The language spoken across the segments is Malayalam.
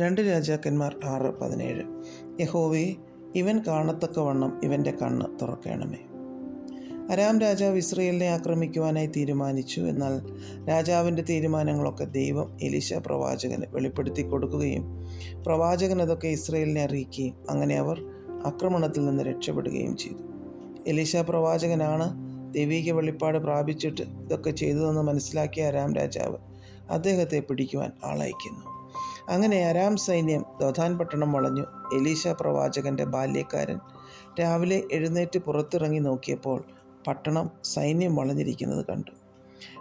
രണ്ട് രാജാക്കന്മാർ ആറ് പതിനേഴ്. യഹോവേ ഇവൻ കാണത്തക്കവണ്ണം ഇവന്റെ കണ്ണ് തുറക്കണമേ. അരാം രാജാവ് ഇസ്രയേലിനെ ആക്രമിക്കുവാനായി തീരുമാനിച്ചു. എന്നാൽ രാജാവിന്റെ തീരുമാനങ്ങളൊക്കെ ദൈവം എലിശ പ്രവാചകന് വെളിപ്പെടുത്തി കൊടുക്കുകയും പ്രവാചകൻ അതൊക്കെ ഇസ്രയേലിനെ അറിയിക്കുകയും അങ്ങനെ അവർ ആക്രമണത്തിൽ നിന്ന് രക്ഷപ്പെടുകയും ചെയ്തു. എലിശ പ്രവാചകനാണ് ദൈവിക വെളിപ്പാട് പ്രാപിച്ചിട്ട് ഇതൊക്കെ ചെയ്തതെന്ന് മനസ്സിലാക്കിയ അരാം രാജാവ് അദ്ദേഹത്തെ പിടിക്കുവാൻ ആളയക്കുന്നു. അങ്ങനെ അരാം സൈന്യം ദോധാൻ പട്ടണം വളഞ്ഞു. എലീഷ പ്രവാചകന്റെ ബാല്യക്കാരൻ രാവിലെ എഴുന്നേറ്റ് പുറത്തിറങ്ങി നോക്കിയപ്പോൾ പട്ടണം സൈന്യം വളഞ്ഞിരിക്കുന്നത് കണ്ടു.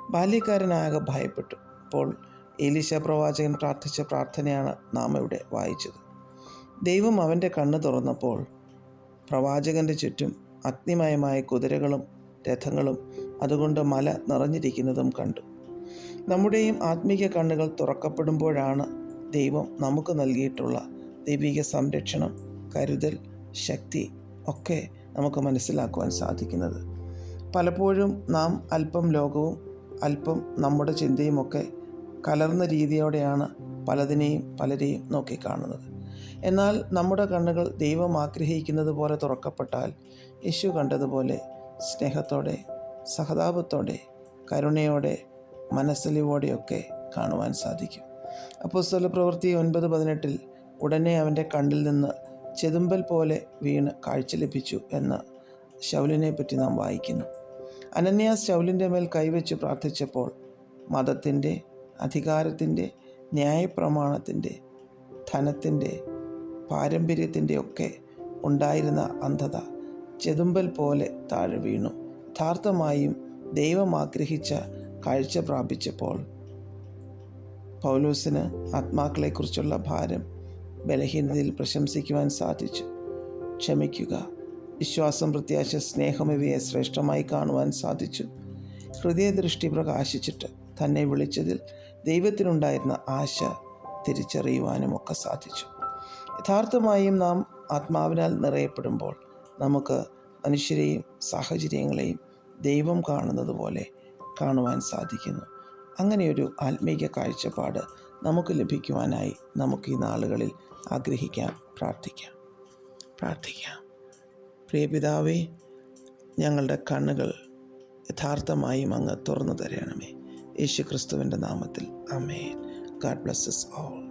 ബാല്യക്കാരനാകെ ഭയപ്പെട്ടു. അപ്പോൾ എലീശ പ്രവാചകൻ പ്രാർത്ഥിച്ച പ്രാർത്ഥനയാണ് നാം ഇവിടെ വായിച്ചത്. ദൈവം അവന്റെ കണ്ണ് തുറന്നപ്പോൾ പ്രവാചകന്റെ ചുറ്റും അഗ്നിമയമായ കുതിരകളും രഥങ്ങളും അതുകൊണ്ട് മല നിറഞ്ഞിരിക്കുന്നതും കണ്ടു. നമ്മുടെയും ആത്മീയ കണ്ണുകൾ തുറക്കപ്പെടുമ്പോഴാണ് ദൈവം നമുക്ക് നൽകിയിട്ടുള്ള ദൈവിക സംരക്ഷണം കരുതൽ ശക്തി ഒക്കെ നമുക്ക് മനസ്സിലാക്കുവാൻ സാധിക്കുന്നത്. പലപ്പോഴും നാം അല്പം ലോകവും അല്പം നമ്മുടെ ചിന്തയുമൊക്കെ കലർന്ന രീതിയോടെയാണ് പലതിനെയും പലരെയും നോക്കിക്കാണുന്നത് എന്നാൽ നമ്മുടെ കണ്ണുകൾ ദൈവം ആഗ്രഹിക്കുന്നത് പോലെ തുറക്കപ്പെട്ടാൽ യേശു കണ്ടതുപോലെ സ്നേഹത്തോടെ സഹതാപത്തോടെ കരുണയോടെ മനസ്സലിവോടെയൊക്കെ കാണുവാൻ സാധിക്കും. അപ്പോസ്തല പ്രവൃത്തി ഒൻപത് പതിനെട്ടിൽ ഉടനെ അവന്റെ കണ്ണിൽ നിന്ന് ചെതുമ്പൽ പോലെ വീണ് കാഴ്ച ലഭിച്ചു എന്ന് ശൗലിനെ പറ്റി നാം വായിക്കുന്നു. അനന്യാസ് ശൗലിന്റെ മേൽ കൈവച്ച് പ്രാർത്ഥിച്ചപ്പോൾ മതത്തിന്റെ അധികാരത്തിന്റെ ന്യായപ്രമാണത്തിന്റെ ധനത്തിന്റെ പാരമ്പര്യത്തിന്റെ ഒക്കെ ഉണ്ടായിരുന്ന അന്ധത ചെതുമ്പൽ പോലെ താഴെ വീണു. യഥാർത്ഥമായും ദൈവം ആഗ്രഹിച്ച കാഴ്ച പ്രാപിച്ചപ്പോൾ പൗലോസിന് ആത്മാക്കളെക്കുറിച്ചുള്ള ഭാരം ബലഹീനതയിൽ പ്രശംസിക്കുവാൻ സാധിച്ചു. ക്ഷമിക്കുക. വിശ്വാസം പ്രത്യാശ സ്നേഹം ഇവയെ ശ്രേഷ്ഠമായി കാണുവാൻ സാധിച്ചു. ഹൃദയദൃഷ്ടി പ്രകാശിച്ചിട്ട് തന്നെ വിളിച്ചതിൽ ദൈവത്തിനുണ്ടായിരുന്ന ആശ തിരിച്ചറിയുവാനും ഒക്കെ സാധിച്ചു. യഥാർത്ഥമായും നാം ആത്മാവിനാൽ നിറയപ്പെടുമ്പോൾ നമുക്ക് മനുഷ്യരെയും സാഹചര്യങ്ങളെയും ദൈവം കാണുന്നത് പോലെ കാണുവാൻ സാധിക്കുന്നു. അങ്ങനെയൊരു ആത്മീക കാഴ്ചപ്പാട് നമുക്ക് ലഭിക്കുവാനായി നമുക്ക് ഈ നാളുകളിൽ ആഗ്രഹിക്കാം പ്രാർത്ഥിക്കാം. പ്രാർത്ഥിക്കാം. പ്രിയപിതാവേ ഞങ്ങളുടെ കണ്ണുകൾ യഥാർത്ഥമായും അങ്ങ് തുറന്നു തരണമേ. യേശു ക്രിസ്തുവിന്റെ നാമത്തിൽ അമേൻ ഗാഡ് ബ്ലസ്സസ് ഓൾ